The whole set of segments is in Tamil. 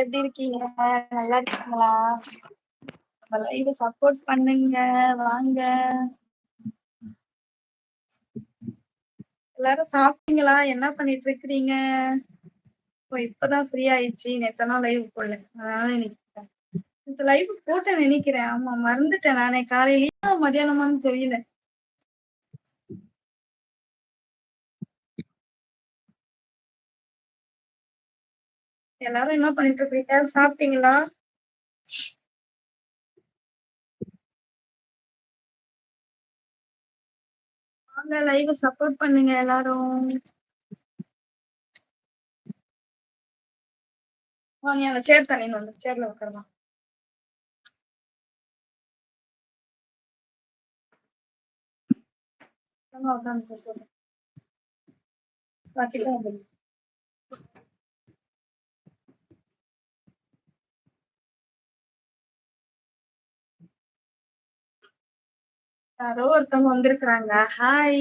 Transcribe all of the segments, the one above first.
எப்படி இருக்கீங்க? நல்லா இருக்கீங்களா? லைவ் சப்போர்ட் பண்ணுங்க வாங்க. எல்லாரும் சாப்பிட்டீங்களா? என்ன பண்ணிட்டு இருக்கிறீங்க? ஓ இப்பதான் ஃப்ரீ ஆயிடுச்சு. நேத்தெல்லாம் லைவ் போடல. அதனால நினைக்கிறேன் இந்த லைவ் போட்டேன் நினைக்கிறேன். ஆமா மறந்துட்டேன் நானே. காலையிலயும் மதியானமான்னு தெரியல. எல்லாரும் என்ன பண்ணிட்டு இருக்கீங்க சாப்பிட்டீங்களா? வாங்க லைவ் சப்போர்ட் பண்ணுங்க எல்லாரும். வாங்க அந்த சேர் தண்ணின்னு வந்து சேர்ல உட்காரலாம் உட்காந்து சொல்றேன் யாரோ ஒருத்தவங்க வந்திருக்கிறாங்க. ஹாய்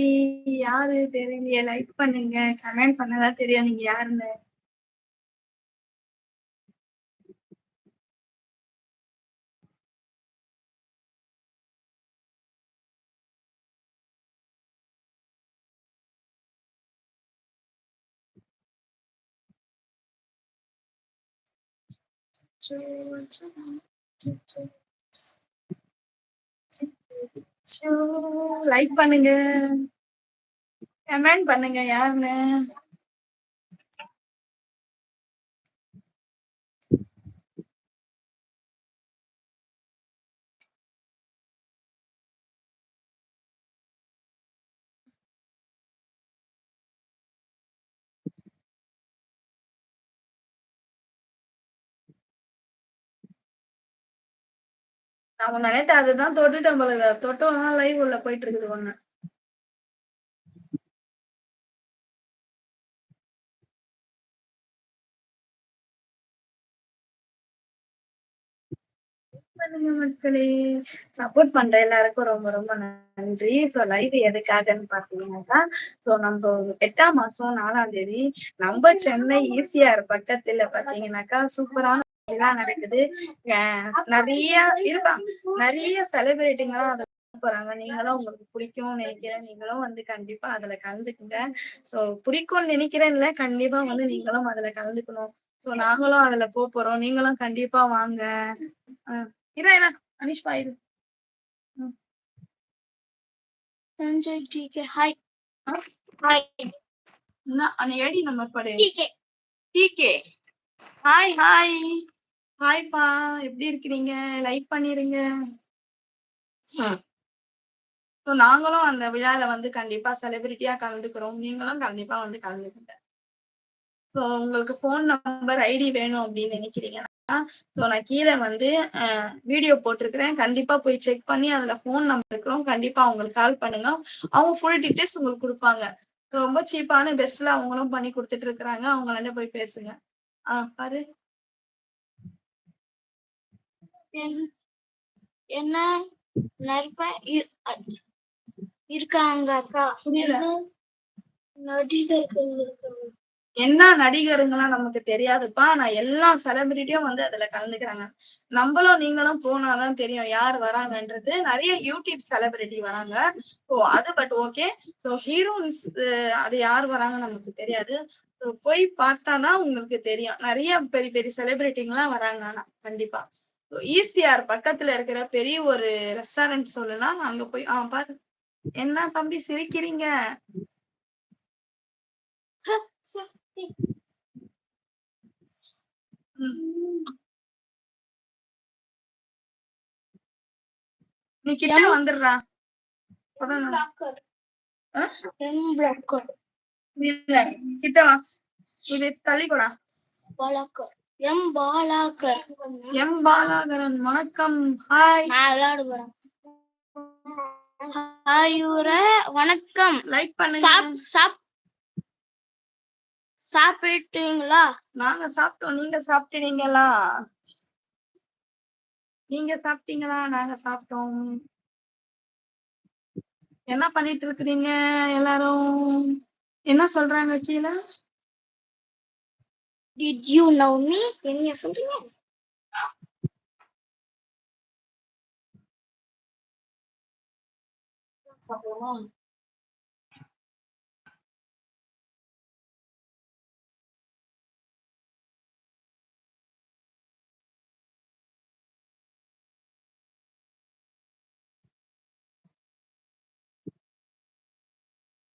யாரு? தெரியலையே. லைக் பண்ணுங்க. கமெண்ட் பண்ணதான் தெரியும். நீங்க யாருன்னு. லைக் பண்ணுங்க. கமெண்ட் பண்ணுங்க யாருன்னு. நம்ம நினைத்த அதுதான் தொட்டுட்டேன் போல தொட்டோம் லைவ் உள்ள போயிட்டு இருக்குது ஒண்ணு பண்ணுங்க மக்களே. சப்போர்ட் பண்ற எல்லாருக்கும் ரொம்ப ரொம்ப நன்றி. சோ லைவ் எதுக்காகன்னு பாத்தீங்கன்னாக்கா சோ நம்ம எட்டாம் மாசம் நாலாம் தேதி நம்ம சென்னை ஈசிஆர் பக்கத்துல பாத்தீங்கன்னாக்கா சூப்பரான எல்லாம் நடக்குது. நிறைய இருப்பாங்க நிறைய செலிபிரிட்டிங்கெல்லாம் அதுல போறாங்க. நீங்களும் உங்களுக்கு பிடிக்கும்னு நினைக்கிறேன். நீங்களும் வந்து கண்டிப்பா அதுல கலந்துக்குங்க. சோ பிடிக்கும்னு நினைக்கிறேன்ல கண்டிப்பா வந்து நீங்களும் அதுல கலந்துக்கணும். சோ நாங்களும் அதுல போறோம். நீங்களும் கண்டிப்பா வாங்க. இரா இரா. அனிஷ்பா இரு. சஞ்சய் டிகே ஹாய் ஹாய் என்ன? அனி ஐடி நம்பர் படு. டிகே டிகே ஹாய் ஹாய் ஹாய்ப்பா எப்படி இருக்கிறீங்க? லைக் பண்ணிருங்க. ஸோ நாங்களும் அந்த விழால வந்து கண்டிப்பா செலிபிரிட்டியா கலந்துக்கிறோம். நீங்களும் கண்டிப்பா வந்து கலந்துக்குங்க. ஸோ உங்களுக்கு ஃபோன் நம்பர் ஐடி வேணும் அப்படின்னு நினைக்கிறீங்கன்னா ஸோ நான் கீழே வந்து வீடியோ போட்டிருக்கிறேன். கண்டிப்பா போய் செக் பண்ணி அதுல ஃபோன் நம்பர் இருக்கிறோம் கண்டிப்பா அவங்களுக்கு கால் பண்ணுங்க. அவங்க ஃபுல் டீட்டெயில்ஸ் உங்களுக்கு கொடுப்பாங்க. ரொம்ப சீப்பான பெஸ்ட்ல அவங்களும் பண்ணி கொடுத்துட்டு இருக்கிறாங்க. அவங்களாண்ட போய் பேசுங்க. ஆ பாரு என்- என்ன நற்ப இருக்காங்க அக்கா. நடிகர்கள்? என்ன நடிகருங்கெல்லாம் நமக்கு தெரியாதுப்பா. நான் எல்லா செலிபிரிட்டியும் வந்து அதுல கலந்துக்கிறாங்க. நம்மளும் நீங்களும் போனாதான் தெரியும் யார் வராங்கன்றது. நிறைய யூடியூப் செலிபிரிட்டி வராங்க. ஸோ அது பட் ஓகே ஸோ ஹீரோயின்ஸ் அது யார் வராங்க நமக்கு தெரியாது. So, போய் பார்த்தாதான் உங்களுக்கு தெரியும். நிறைய பெரிய பெரிய செலிபிரிட்டிங்கெல்லாம் வராங்க ஆனா கண்டிப்பா. ஈசிஆர் பக்கத்துல இருக்கிற பெரிய ஒரு ரெஸ்டாரண்ட் சொல்லலாம் அங்க போய் ஆ பாரு. என்ன தம்பி சிரிக்கிறீங்க. நீ கிட்ட வந்துடுறா. கிட்ட வா. இது தள்ளிக்கூடா எம் பாலாக்கர் எம் பாலாகரன் வணக்கம். ஹாய் நான் விளையாட போறேன். ஹாயூர வணக்கம். லைக் சாப் பண்ணுங்க சாப் சாப்பிட்டீங்களா? நாங்க சாப்பிட்டோம். நீங்க சாப்பிட்டீங்களா? நீங்க சாப்பிட்டீங்களா? நாங்க சாப்பிட்டோம். என்ன பண்ணிட்டு இருக்கிறீங்க எல்லாரும்? என்ன சொல்றாங்க கீழே? Did you know me? Yan yan, something else. Sa kulong.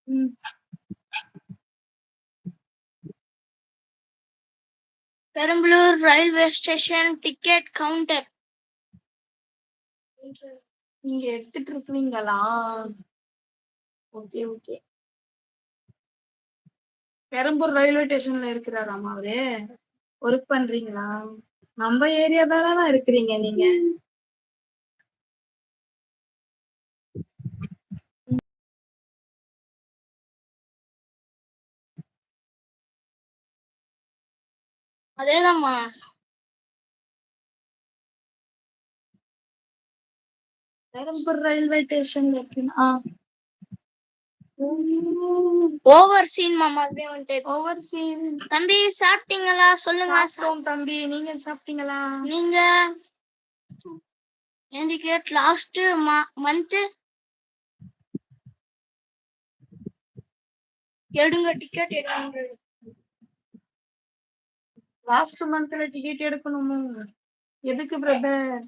Mm. Perambalur railway station ticket counter. நீங்க எடுத்துட்டு இருக்கீங்களா ஓகே ஓகே. பெரம்பூர் ரயில்வே ஸ்டேஷன்ல இருக்கிறாராமா அவரு? ஒர்க் பண்றீங்களா? நம்ம ஏரியா தானே இருக்கிறீங்க நீங்க. அதேதாம்மா. பெரம்பூர் ரயில்வே ஸ்டேஷன்ல இருக்கீங்களா ஓவர் சீன் மாமா அப்படியே வந்துட்டு ஓவர் சீன் தம்பி சாப்பிட்டீங்களா? சொல்லுங்க. சாப்பிட்டோம் தம்பி. நீங்க சாப்பிட்டீங்களா? நீங்க? இண்டிகேட் லாஸ்ட் மந்த் எடுங்க டிக்கெட் எடுங்க. லாஸ்ட் மந்த்ல டிக்கெட் எடுக்கணுமோ? எதுக்கு பிரதர்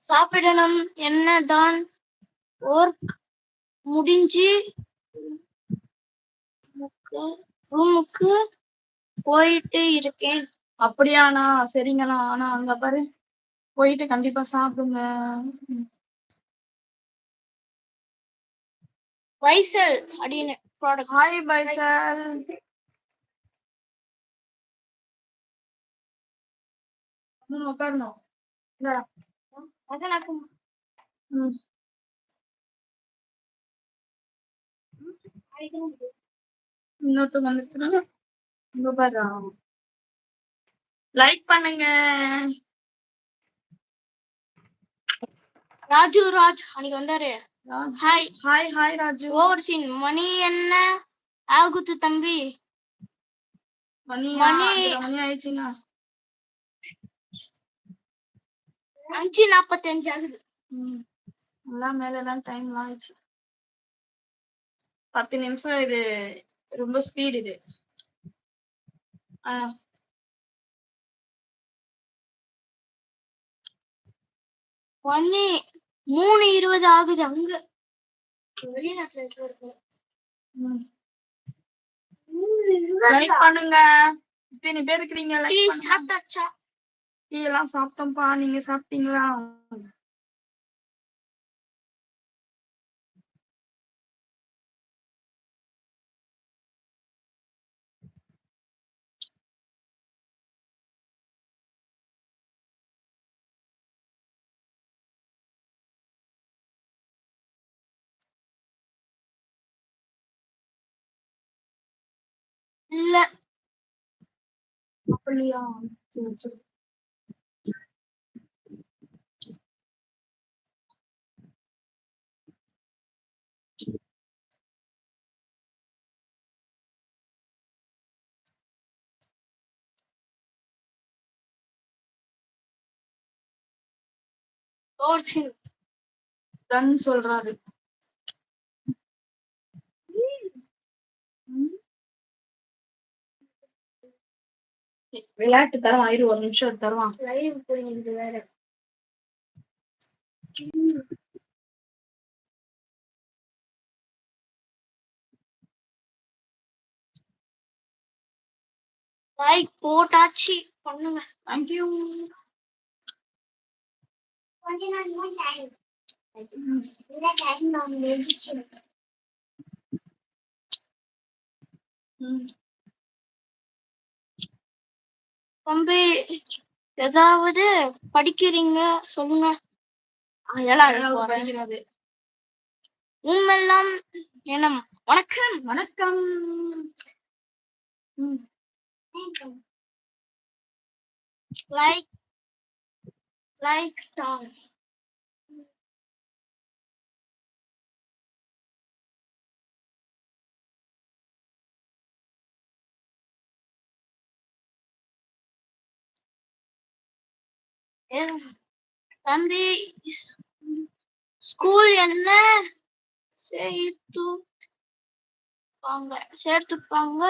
சாப்பிடணும். என்னதான் ஒர்க் முடிஞ்சு ரூமுக்கு போயிட்டு இருக்கேன். அப்படியாண்ணா? சரிங்களா ஆனா அங்க பாரு. போயிட்டு கண்டிப்பா சாப்பிடுங்க. வைசல் அப்படின்னு ப்ராடக்ட் ஹாய் பைசல். ம் உட்காரணும். ம். இன்னொருத்தவங்க வந்துட்டு லைக் பண்ணுங்க. ராஜு ராஜ் அன்னைக்கு வந்தாரு. Hi hi hi Raju. Over scene மணி என்ன? ஆகுது தம்பி. மணி மணி. ஆயிடுச்சுங்க அஞ்சு நாப்பத்தஞ்சு ஆகுது. ம். எல்லாம் மேலதான் டைம் ஆயிடுச்சு. பத்து நிமிஷம் இது ரொம்ப ஸ்பீட் இது. ஆ. மணி இருபது ஆகுது அங்க. வெளிநாட்டுல லைக் பண்ணுங்க. இத்தனை பேர் இருக்கிறீங்க லைக் பண்ணுங்க. சாப்பிட்டாச்சா? டீ எல்லாம் சாப்பிட்டோம்ப்பா. நீங்க சாப்பிட்டீங்களா? அப்படியா? சரி சரி. ஓவர் டன் சொல்றாரு ம். விளையாட்டு தருவான் இரு ஒரு நிமிஷம் தருவான் லைக் போட்டாச்சு பண்ணுங்க. தேங்க்யூ கொஞ்ச நாள் டைம் இந்த டைம் நான் முடிச்சு தம்பி ஏதாவது படிக்கிறீங்க? சொல்லுங்க. படிக்கிறாரு. உம்மெல்லாம் எனம் வணக்கம். வணக்கம். லைக் லைக் டாங் தம்பி ஸ்கூல் என்ன? சேர்த்து சேர்த்துப்பாங்க.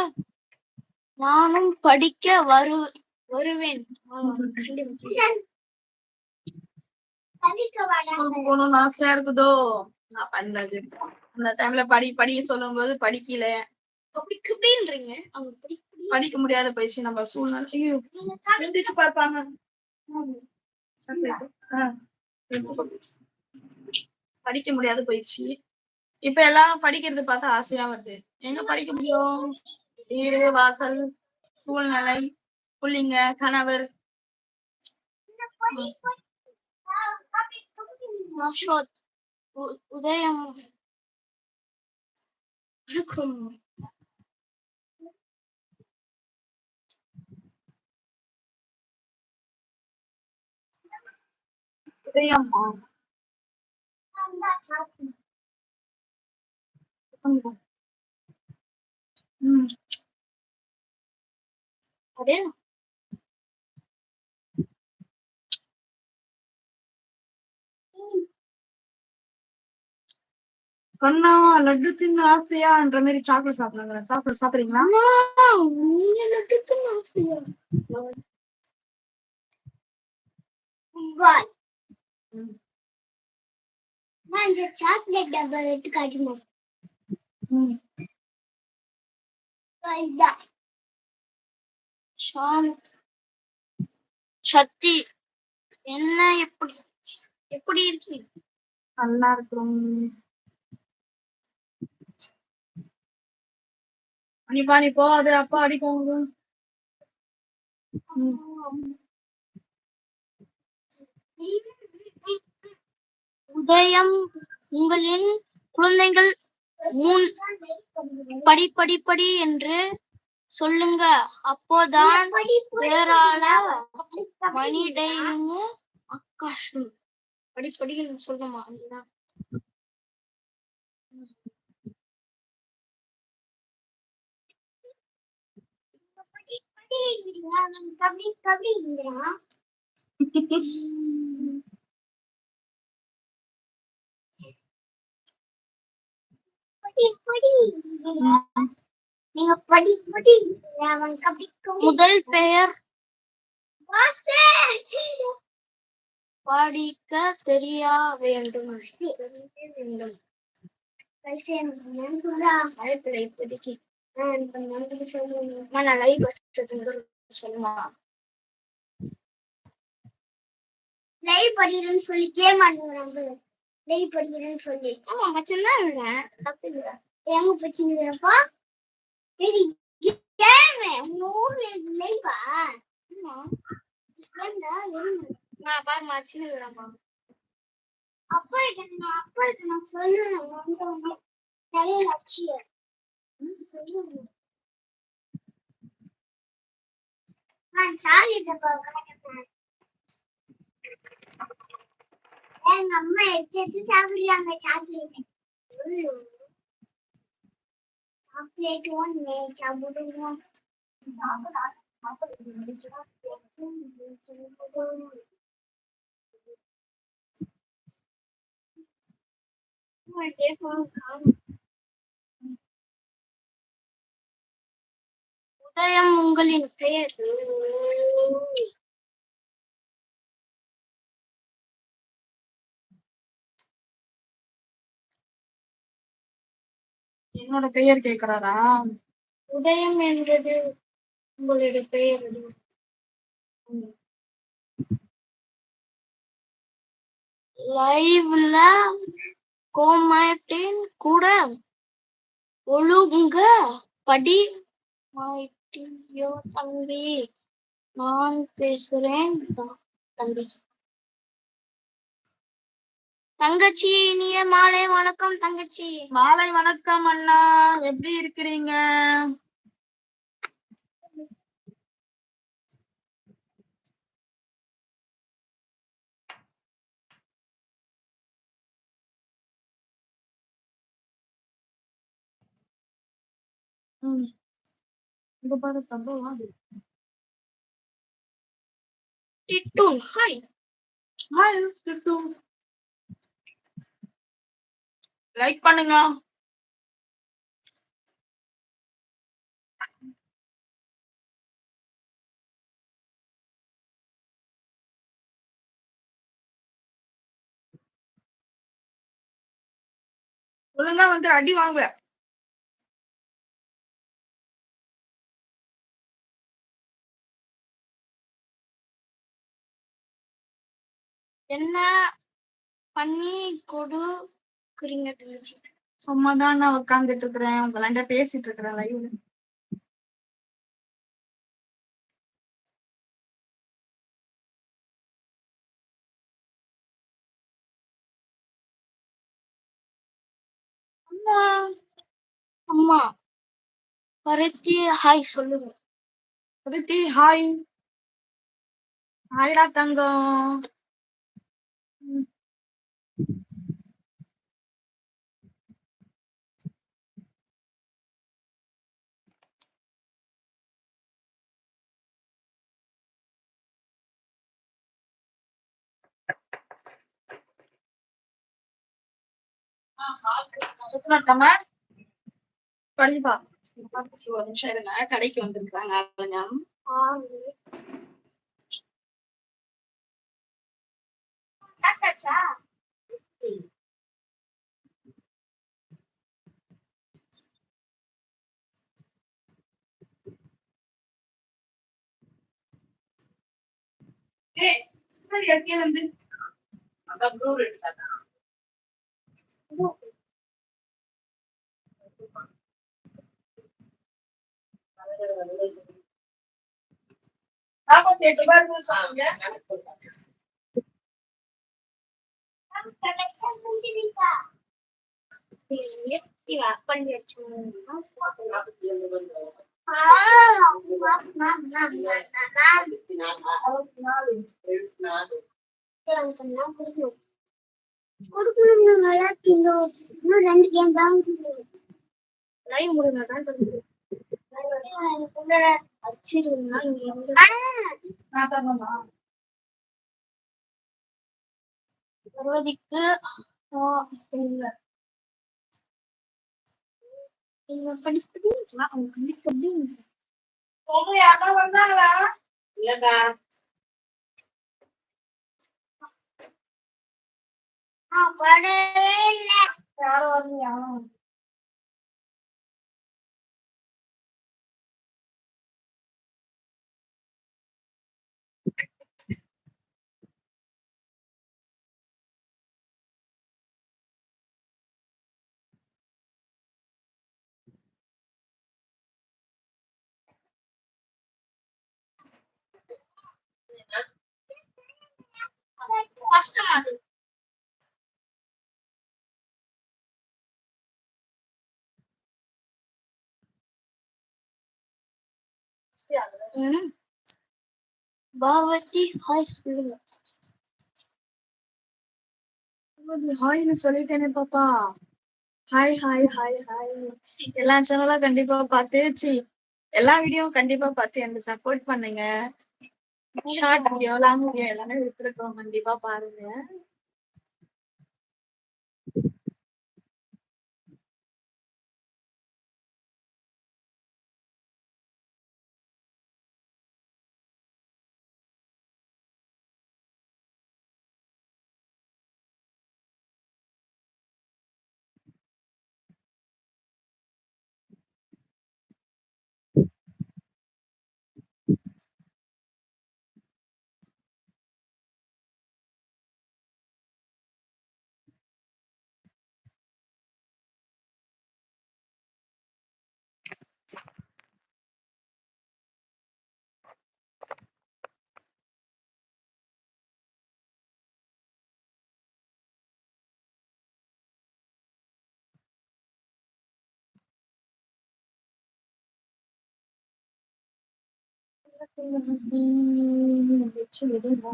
நானும் படிக்க வரு வருவேன். ஆசையா இருக்குதோ? நான் பண்ணது அந்த டைம்ல படி படி சொல்லும்போது படிக்கல. அப்படி கபின்றீங்க அவங்க படி படிக்க முடியாத போயிடுச்சு. நம்ம சூழ்நிலை பார்ப்பாங்க. படிக்க முடியாத போயிடுச்சு. இப்ப எல்லாம் படிக்கிறது பார்த்தா ஆசையா வருது. எங்க படிக்க முடியும்? வீடு வாசல் சூழ்நிலை புள்ளிங்க கணவர். உதயம். வணக்கம். உதயம்மா ம். அதே கண்ணா லட்டு தின்னு ஆசையான்ற மாதிரி சாக்லேட் சாப்பிடுறாங்க. சாக்லேட் சாப்பிடுறீங்களா? லட்டு ஆசையா? ம். இந்த சாக்லேட் டப்பா எடுத்து காட்டுமா? சக்தி என்ன எப்படி எப்படி இருக்கீங்க நல்லா இருக்கும். நீ பா நீ போ அது அப்பா அடிக்கும் ம். உதயம் உங்களின் குழந்தைகள் மூன் படி படி படி என்று சொல்லுங்க அப்போதான் பேரால மணிடையும் ஆகாஷும் படி படின்னு அதுதான் கபடி படி படி நீங்க படி படி அவன் கபடி முதல் பெயர்? படிக்க தெரியா வேண்டும்? வேண்டும். இப்போதைக்கு. நான் லைவ் சொல்லுமா லைவ் படிக்கிறேன்னு சொல்லி கேம் ஆடுறாங்க லைவ் படிக்கிறேன்னு சொல்லி ஆமா மச்சம் தான் விடுறேன். தப்பு இல்லை எங்க பச்சிங்கிறப்பா இது கேம் லைவா ஆமா. ஏன்டா? என்ன? நான் பாரு மச்சின்னு விடுறேன்ப்பா அப்பா கிட்ட நான் அப்பா கிட்ட நான் சொல்லுவேன் வந்து தலையில அச்சிய சொல்லுவேன் நான் சாரி டப்பா காட்டுறேன் எங்க அம்மா எடுத்து எடுத்து சாப்பிடுறாங்க சாக்லேட் சாக்லேட் ஒன்று சாப்பிடுவோம் உதயம் உங்களின் பெயர் என்னோட பெயர் கேக்குறாரா? உதயம் என்றது உங்களுடைய பெயர்? லைவ்ல கோமாட்டின் கூட ஒழுங்க படி மாட்டியோ தம்பி. நான் பேசுறேன் தம்பி. தங்கச்சி இனிய மாலை வணக்கம் தங்கச்சி. மாலை வணக்கம் அண்ணா. எப்படி இருக்கிறீங்க? ம். இங்க பாரு தம்பவா ஹாய். ஹாய் டிட்டூன் லைக் பண்ணுங்க. ஒழுங்கா வந்து அடி வாங்கல என்ன? பண்ணி கொடு. தங்கச்சி சும்மா தான் நான் உட்காந்துட்டு இருக்கிறேன் உங்களாண்ட பேசிட்டு இருக்கிறேன் லைவ்ல அம்மா அம்மா. பருத்தி ஹாய் சொல்லுங்க. பிரீத்தி ஹாய் ஹாய்டா தங்கம். எத்தனாட்டமா படிப்பா ஒரு நிமிஷம் இருங்க. கடைக்கு வந்திருக்காங்க ஏய் சரி எடுக்கே வந்து நாலு ரெண்டு கேம் தான் லைவ் முடிஞ்சதான் அச்சிருந்தா இங்க நான் தரணுமா பர்வதிக்கு யாரா வந்தாங்களா? இல்லக்கா. படவே இல்லை யாரும் கஷ்டமா ம். பார்வதி ஹாய் சொல்லுங்க. ஹாய்னு சொல்லிட்டேனே பாப்பா. ஹாய் ஹாய் ஹாய் ஹாய் எல்லா சேனலும் கண்டிப்பா பார்த்து சி எல்லா வீடியோவும் கண்டிப்பா பார்த்து எனக்கு சப்போர்ட் பண்ணுங்க. ஷார்ட் வீடியோ லாங் வீடியோ எல்லாமே விட்டுருக்கோம். கண்டிப்பா பாருங்க. வச்சு விடுங்க.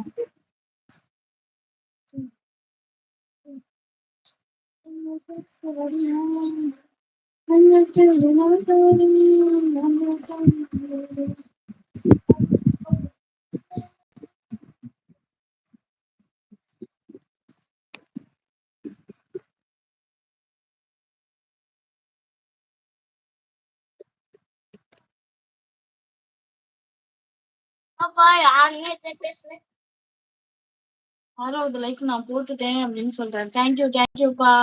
அப்பா யாருமே பேசல ஆறாவது லைக் நான் போட்டுட்டேன் அப்படின்னு சொல்றேன் தேங்க்யூ தேங்க்யூப்பா